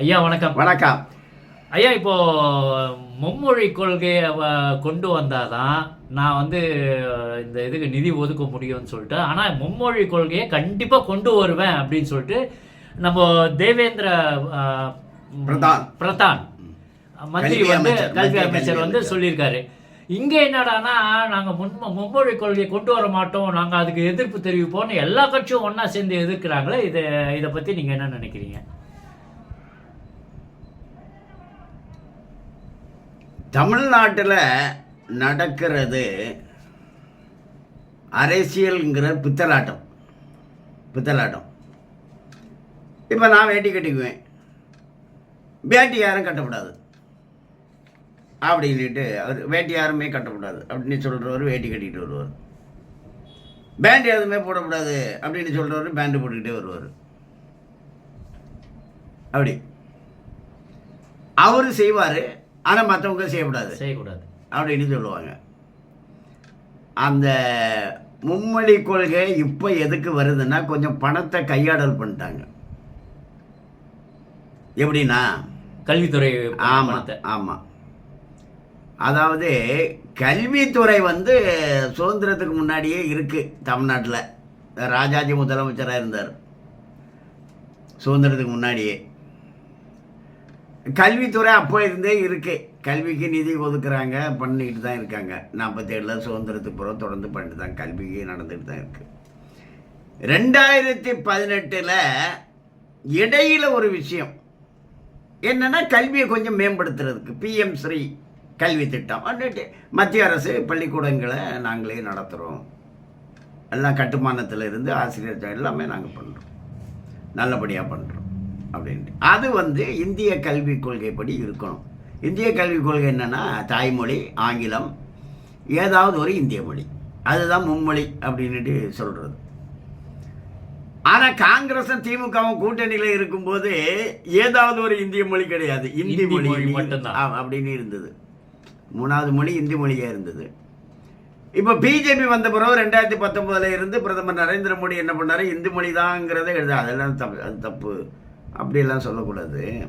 ஐயா வணக்கம். வணக்கம். ஐயா இப்போ மும்மொழி கொள்கையை கொண்டு வந்தாதான் நான் வந்து இந்த இதுக்கு நிதி ஒதுக்க முடியும்னு சொல்லிட்டு ஆனா மும்மொழி கொள்கையை கண்டிப்பா கொண்டு வருவேன் அப்படின்னு சொல்லிட்டு நம்ம தேவேந்திர பிரதான். பிரதான். மந்திரி வந்து கல்வி அமைச்சர் வந்து. சொல்லியிருக்காரு. இங்க என்னடானா நாங்க முன்ம மும்மொழி கொள்கையை கொண்டு வர மாட்டோம் நாங்க அதுக்கு எதிர்ப்பு தெரிவிப்போம்னு எல்லா கட்சியும் ஒண்ணா சேர்ந்து எதிர்க்கிறாங்களே இதை இதை பத்தி நீங்க என்ன நினைக்கிறீங்க? தமிழ்நாட்டில் நடக்கிறது அரசியல்ங்கிற பித்தலாட்டம். பித்தலாட்டம். இப்போ நான் வேட்டி கட்டிக்குவேன். வேட்டி யாரும் கட்டக்கூடாது. அப்படின்ட்டு அவர் வேட்டி யாருமே கட்டக்கூடாது. அப்படின்னு சொல்கிறவர் வேட்டி கட்டிக்கிட்டு வருவார். பேண்ட் எதுவுமே போடக்கூடாது அப்படின்னு சொல்கிறவர் பேண்டு போட்டுக்கிட்டே வருவார். அப்படி. அவர் செய்வார். ஆனால் மற்றவங்க செய்யக்கூடாது. செய்யக்கூடாது. அப்படின்னு சொல்லுவாங்க. அந்த மும்மொழி கொள்கை இப்போ எதுக்கு வருதுன்னா கொஞ்சம் பணத்தை கையாடல் பண்ணிட்டாங்க. எப்படின்னா? கல்வித்துறை ஆமாம். ஆமாம் அதாவது கல்வித்துறை வந்து சுதந்திரத்துக்கு முன்னாடியே இருக்குது தமிழ்நாட்டில். ராஜாஜி முதலமைச்சராக இருந்தார். சுதந்திரத்துக்கு முன்னாடியே. கல்வித்துறை அப்போ இருந்தே இருக்கு. கல்விக்கு நிதி ஒதுக்குறாங்க பண்ணிக்கிட்டு தான் இருக்காங்க. நாற்பத்தேழில் சுதந்திரத்துக்கு பிறகு தொடர்ந்து பண்ணிட்டு தான் கல்விக்கு நடந்துட்டு தான் இருக்கு. ரெண்டாயிரத்தி பதினெட்டில் இடையில ஒரு விஷயம். என்னன்னா கல்வியை கொஞ்சம் மேம்படுத்துறதுக்கு பிஎம் ஸ்ரீ கல்வி திட்டம். அப்படின்ட்டு மத்திய அரசு பள்ளிக்கூடங்களை நாங்களே நடத்துகிறோம் எல்லாம் கட்டுமானத்தில் இருந்து ஆசிரியர் எல்லாமே நாங்கள் பண்ணுறோம் நல்லபடியாக பண்ணுறோம் அப்படின்ட்டு. அது வந்து இந்திய கல்விக் கொள்கைப்படி இருக்கணும். இந்திய கல்விக் கொள்கை என்னென்னா தாய்மொழி ஆங்கிலம் ஏதாவது ஒரு இந்திய மொழி. அதுதான் மும்மொழி அப்படின்னுட்டு சொல்கிறது ஆனால் காங்கிரஸும் திமுகவும் கூட்டணியில் இருக்கும்போது ஏதாவது ஒரு இந்திய மொழி கிடையாது. இந்தி மொழி மட்டும்தான். அப்படின்னு இருந்தது. மூணாவது மொழி இந்தி மொழியாக இருந்தது. இப்போ பிஜேபி வந்த பிறகு ரெண்டாயிரத்தி பத்தொம்போதுல இருந்து பிரதமர் நரேந்திர மோடி என்ன பண்ணாரு? இந்தி மொழி தாங்கிறத எழுத அதெல்லாம் தப்பு அது தப்பு. அப்படியெல்லாம் சொல்லக்கூடாது.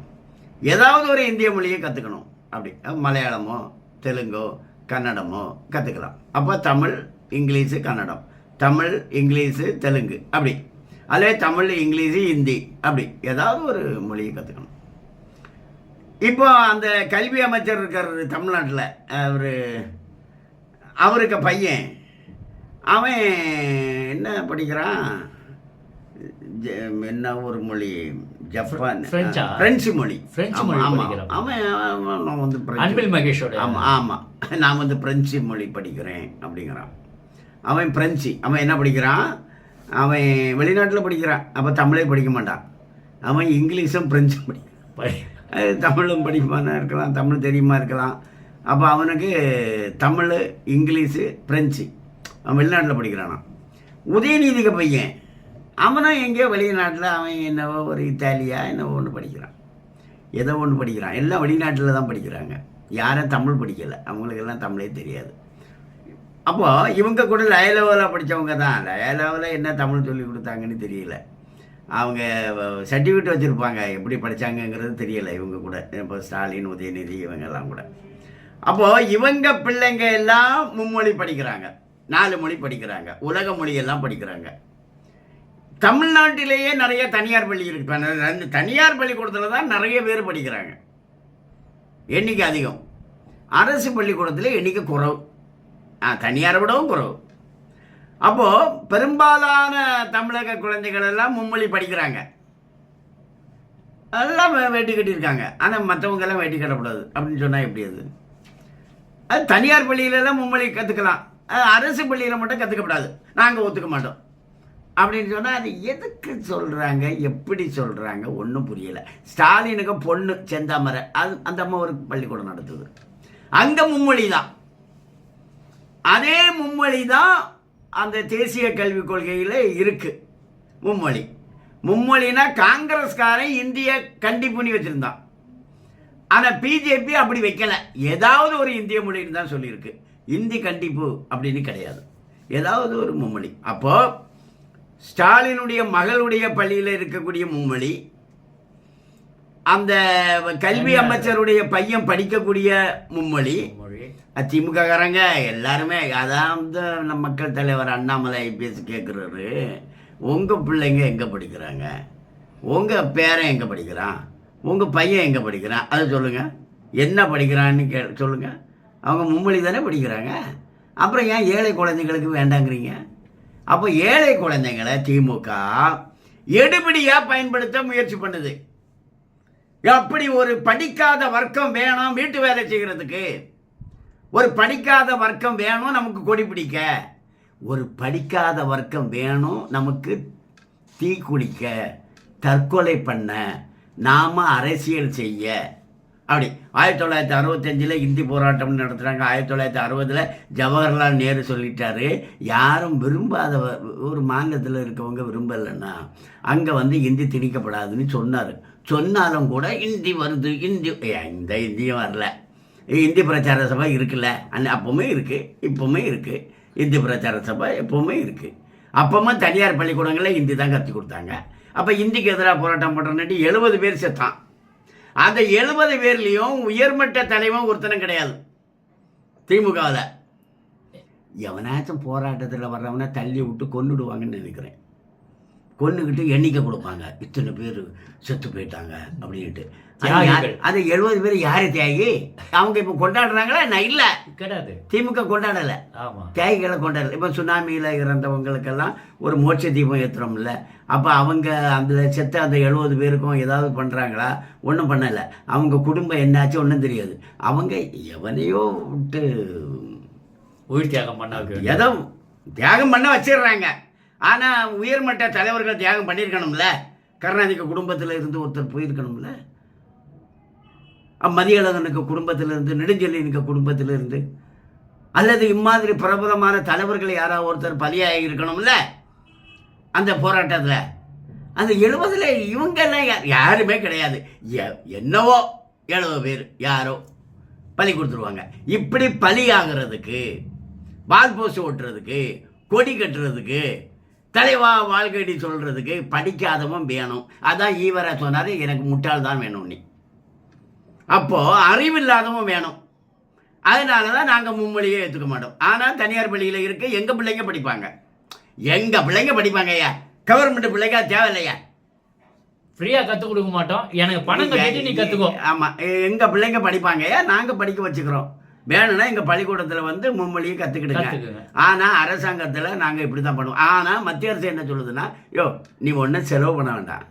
ஏதாவது ஒரு இந்திய மொழியை கற்றுக்கணும் அப்படி மலையாளமோ தெலுங்கோ கன்னடமோ கற்றுக்கலாம் அப்போ தமிழ் இங்கிலீஷு கன்னடம். தமிழ் இங்கிலீஷு தெலுங்கு. அப்படி. அதே தமிழ் இங்கிலீஷு ஹிந்தி. அப்படி. ஏதாவது ஒரு மொழியை கற்றுக்கணும் இப்போ அந்த கல்வி அமைச்சர் இருக்கிற தமிழ்நாட்டில். அவர் அவருக்கு பையன். அவன் என்ன படிக்கிறான்? என்ன ஒரு மொழி? ஜப்பான் பிரெஞ்சா? பிரெஞ்சு மொழி. பிரெஞ்சு மொழி. அவன் நான் வந்து அன்பில் மகேஷோட. ஆமாம் ஆமாம் நான் வந்து பிரெஞ்சு மொழி படிக்கிறேன் அப்படிங்கிறான். அவன் பிரெஞ்சு அவன் என்ன படிக்கிறான்? அவன் வெளிநாட்டில் படிக்கிறான். அப்போ தமிழே படிக்க மாட்டான். அவன் இங்கிலீஷும் பிரெஞ்சும் படிக்கிறான். தமிழும் படிப்பானா இருக்கலாம் தமிழ் தெரியுமா இருக்கலாம். அப்போ அவனுக்கு தமிழ் இங்கிலீஷு பிரெஞ்சு அவன் வெளிநாட்டில் படிக்கிறானா உதயநிதிக்கு பையன். அவனும் எங்கேயோ வெளிநாட்டில் அவன் என்னவோ ஒரு இத்தாலியா என்னவோ ஒன்று படிக்கிறான். ஏதோ ஒன்று படிக்கிறான். எல்லாம் வெளிநாட்டில் தான் படிக்கிறாங்க. யாரும் தமிழ் படிக்கலை. அவங்களுக்கெல்லாம் தமிழே தெரியாது. அப்போது இவங்க கூட லய லெவலில் படித்தவங்க தான். லய லெவலில் என்ன தமிழ் சொல்லி கொடுத்தாங்கன்னு தெரியல. அவங்க சர்டிஃபிகேட் வச்சுருப்பாங்க. எப்படி படித்தாங்கங்கிறது தெரியலை இவங்க கூட. இப்போ ஸ்டாலின் உதயநிதி இவங்கெல்லாம் கூட. அப்போது இவங்க பிள்ளைங்க எல்லாம் மும்மொழி படிக்கிறாங்க. நாலு மொழி படிக்கிறாங்க. உலக மொழியெல்லாம் படிக்கிறாங்க. தமிழ்நாட்டிலேயே நிறைய தனியார் பள்ளி இருக்கு. தனியார் பள்ளிக்கூடத்தில் தான் நிறைய பேர் படிக்கிறாங்க. எண்ணிக்கை அதிகம். அரசு பள்ளிக்கூடத்தில் எண்ணிக்கை குறவு. ஆ தனியாரை விடவும் குறவு. அப்போது பெரும்பாலான தமிழக குழந்தைகள் எல்லாம் மும்மொழி படிக்கிறாங்க. எல்லாம் வேட்டி கட்டியிருக்காங்க. ஆனால் மற்றவங்கெல்லாம் வேட்டி கட்டக்கூடாது. அப்படின்னு சொன்னால் எப்படி அது? அது தனியார் பள்ளியிலெல்லாம் மும்மொழி கற்றுக்கலாம் அரசு பள்ளியில் மட்டும் கற்றுக்கப்படாது நாங்கள் ஒத்துக்க மாட்டோம். அப்படின்னு சொன்னால் அது எதுக்கு சொல்கிறாங்க எப்படி சொல்கிறாங்க ஒன்றும் புரியலை. ஸ்டாலினுக்கு பொண்ணு செந்தாமரை. அது அந்த அம்மா ஒரு பள்ளிக்கூடம் நடத்துது. அங்கே மும்மொழி தான். அதே மும்மொழி தான் அந்த தேசிய கல்விக் கொள்கையில் இருக்குது மும்மொழி. மும்மொழினா காங்கிரஸ்காரன் இந்திய கண்டிப்புன்னு வச்சுருந்தான். ஆனால் பிஜேபி அப்படி வைக்கல. ஏதாவது ஒரு இந்திய மொழின்னு தான் சொல்லியிருக்கு. இந்தி கண்டிப்பு அப்படின்னு கிடையாது. ஏதாவது ஒரு மும்மொழி. அப்போது ஸ்டாலினுடைய மகளுடைய பள்ளியில் இருக்கக்கூடிய மும்மொழி அந்த கல்வி அமைச்சருடைய பையன் படிக்கக்கூடிய மும்மொழி மொழி திமுககாரங்க எல்லாருமே அதான் வந்து நம்ம மக்கள் தலைவர் அண்ணாமலை ஐபிஎஸ் கேட்குறாரு உங்கள் பிள்ளைங்க எங்கே படிக்கிறாங்க? உங்கள் பேரன் எங்கே படிக்கிறான்? உங்கள் பையன் எங்கே படிக்கிறான்? அதை சொல்லுங்கள் என்ன படிக்கிறான்னு கே சொல்லுங்கள் அவங்க மும்மொழி தானே படிக்கிறாங்க. அப்புறம் ஏன் ஏழை குழந்தைங்களுக்கு வேண்டாங்கிறீங்க? அப்போ ஏழை குழந்தைங்களை திமுக எடுபடியாக பயன்படுத்த முயற்சி பண்ணுது. அப்படி ஒரு படிக்காத வர்க்கம் வேணும் வீட்டு வேலை செய்கிறதுக்கு ஒரு படிக்காத வர்க்கம் வேணும் நமக்கு கொடி பிடிக்க. ஒரு படிக்காத வர்க்கம் வேணும் நமக்கு தீ குளிக்க தற்கொலை பண்ண நாம அரசியல் செய்ய. அப்படி. ஆயிரத்தி தொள்ளாயிரத்தி அறுபத்தஞ்சில் இந்தி போராட்டம் நடத்துகிறாங்க ஆயிரத்தி தொள்ளாயிரத்தி அறுபதில் ஜவஹர்லால் நேரு சொல்லிட்டாரு. யாரும் விரும்பாத ஒரு மாநிலத்தில் இருக்கவங்க விரும்பலைன்னா அங்கே வந்து இந்தி திணிக்கப்படாதுன்னு சொன்னார். சொன்னாலும் கூட இந்தி வருது இந்தி ஏ, இந்த இந்தியும் வரல. இந்தி பிரச்சார சபை இருக்குல்ல? அந்த அப்பவுமே இருக்குது இப்போவுமே இருக்குது இந்தி பிரச்சார சபை எப்பவுமே இருக்குது அப்போமா தனியார் பள்ளிக்கூடங்களில் இந்தி தான் கற்றுக் கொடுத்தாங்க. அப்போ இந்திக்கு எதிராக போராட்டம் பண்ணுறேன்னுட்டு எழுபது பேர் செத்தான். அந்த எழுபது பேர்லேயும் உயர்மட்ட தலைவன் ஒருத்தனும் கிடையாது. திமுகவில். எவனாச்சும் போராட்டத்தில் வர்றவனை தள்ளி விட்டு கொண்டுடுவாங்கன்னு நினைக்கிறேன். கொன்னுக்கிட்டு எண்ணிக்கை கொடுப்பாங்க. இத்தனை பேர் செத்து போயிட்டாங்க அப்படின்ட்டு அது எழுபது பேர் யாரு தியாகி? அவங்க இப்போ கொண்டாடுறாங்களா? நான் இல்லை. கிடையாது. திமுக கொண்டாடலை. ஆமா. தியாகிகளை கொண்டாடல. இப்போ சுனாமியில் இறந்தவங்களுக்கெல்லாம் ஒரு மோட்ச தீபம் ஏற்றுறோம்ல அப்போ அவங்க அந்த செத்த அந்த எழுபது பேருக்கும் ஏதாவது பண்ணுறாங்களா ஒன்றும் பண்ணலை. அவங்க குடும்பம் என்னாச்சு ஒன்றும் தெரியாது. அவங்க எவனையோ விட்டு உயிர் தியாகம் பண்ணாக்கு ஏதோ தியாகம் பண்ண வச்சிடுறாங்க. ஆனால் உயர்மட்ட தலைவர்கள் தியாகம் பண்ணியிருக்கணும்ல? கருணாநிதி குடும்பத்தில் இருந்து ஒருத்தர் போயிருக்கணும்ல? மதியழகனுக்கு குடும்பத்தில் இருந்து குடும்பத்திலிருந்து குடும்பத்தில் இருந்து அல்லது இம்மாதிரி பிரபலமான தலைவர்கள் யாராவது ஒருத்தர் பலியாக இருக்கணும்ல? அந்த போராட்டத்தில். அந்த எழுபதில் இவங்கெல்லாம் யாருமே கிடையாது. எ- என்னவோ எழுபது பேர் யாரோ பலி கொடுத்துருவாங்க. இப்படி பலி ஆகிறதுக்கு வால் போஸ்ட் ஓட்டுறதுக்கு கொடி கட்டுறதுக்கு தலைவா வாழ்க்கடி சொல்றதுக்கு படிக்காதவன் வேணும். அதான் ஈவரா சொன்னாரு எனக்கு முட்டாள் தான் வேணும் நீ. அப்போ அறிவில்லாதவன் வேணும். அதனால தான் நாங்கள் மும்மொழியை ஏற்றுக்க மாட்டோம். ஆனால் தனியார் பள்ளியில் இருக்க எங்கள் பிள்ளைங்க படிப்பாங்க? எங்கள் பிள்ளைங்க படிப்பாங்க ஐயா? கவர்மெண்ட் பிள்ளைங்க தேவையில்லையா? ஃப்ரீயா கத்து கொடுக்க மாட்டோம். எனக்கு பணம் கட்டிட்டு நீ கத்துக்கோ. ஆமாம் எங்கள் பிள்ளைங்க படிப்பாங்க ஐயா? நாங்கள் படிக்க வச்சுக்கிறோம். வேணும்னா எங்கள் பள்ளிக்கூடத்தில் வந்து மும்மொழியை கற்றுக்கிடுங்க கத்துக்குங்க. ஆனால் அரசாங்கத்தில் நாங்கள் இப்படி தான் பண்ணுவோம். ஆனால் மத்திய அரசு என்ன சொல்லுதுன்னா யோ நீ ஒன்றும் செலவு பண்ண வேண்டாம்.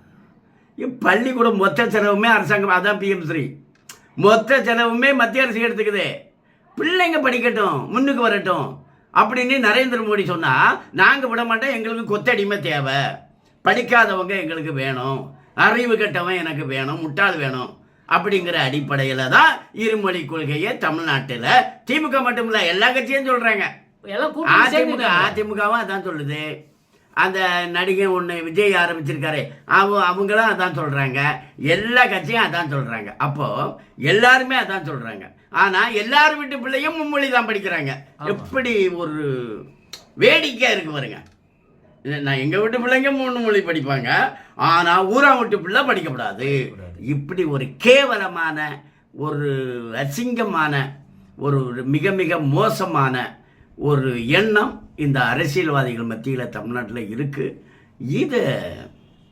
பள்ளிக்கூடம் மொத்த செலவுமே அரசாங்கம் அதான் பிஎம் ஸ்ரீ. மொத்த செலவுமே மத்திய அரசு எடுத்துக்குது. பிள்ளைங்க படிக்கட்டும் முன்னுக்கு வரட்டும் அப்படின்னு நரேந்திர மோடி சொன்னால் நாங்கள் விட மாட்டோம் எங்களுக்கு கொத்தடிமை தேவை. படிக்காதவங்க எங்களுக்கு வேணும். அறிவு கெட்டவன் எனக்கு வேணும் முட்டாள் வேணும். அப்படிங்கிற அடிப்படையில் தான் இருமொழி கொள்கையை தமிழ்நாட்டில் திமுக மட்டும் இல்லை எல்லா கட்சியும் சொல்கிறாங்க அதிமுக. அதிமுகவும் அதான் சொல்லுது. அந்த நடிகை ஒன்று விஜய் ஆரம்பிச்சிருக்காரு. அவ அவங்களும் அதான் சொல்கிறாங்க எல்லா கட்சியும் அதான் சொல்கிறாங்க அப்போது எல்லாருமே அதான் சொல்கிறாங்க ஆனால் எல்லார் வீட்டு பிள்ளையும் மும்மொழி தான் படிக்கிறாங்க. எப்படி ஒரு வேடிக்கையாக இருக்கு பாருங்க. நான் எங்கள் வீட்டு பிள்ளைங்க மூணு மொழி படிப்பாங்க. ஆனால் ஊரா வீட்டு பிள்ளை படிக்கக்கூடாது. இப்படி ஒரு கேவலமான ஒரு அசிங்கமான ஒரு மிக மிக மோசமான ஒரு எண்ணம் இந்த அரசியல்வாதிகள் மத்தியில் தமிழ்நாட்டில் இருக்குது இதை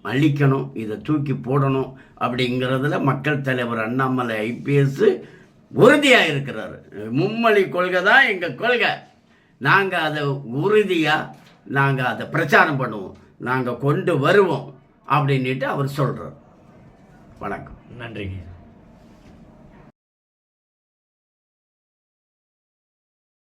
அழிக்கணும் இதை தூக்கி போடணும் அப்படிங்கிறதுல மக்கள் தலைவர் அண்ணாமலை ஐபிஎஸ் உறுதியாக இருக்கிறாரு. மும்மொழி கொள்கை தான் எங்கள் கொள்கை. நாங்கள் அதை உறுதியாக நாங்கள் அதை பிரச்சாரம் பண்ணுவோம். நாங்கள் கொண்டு வருவோம் அப்படின்ட்டு அவர் சொல்கிறார் வணக்கம். நன்றிங்க.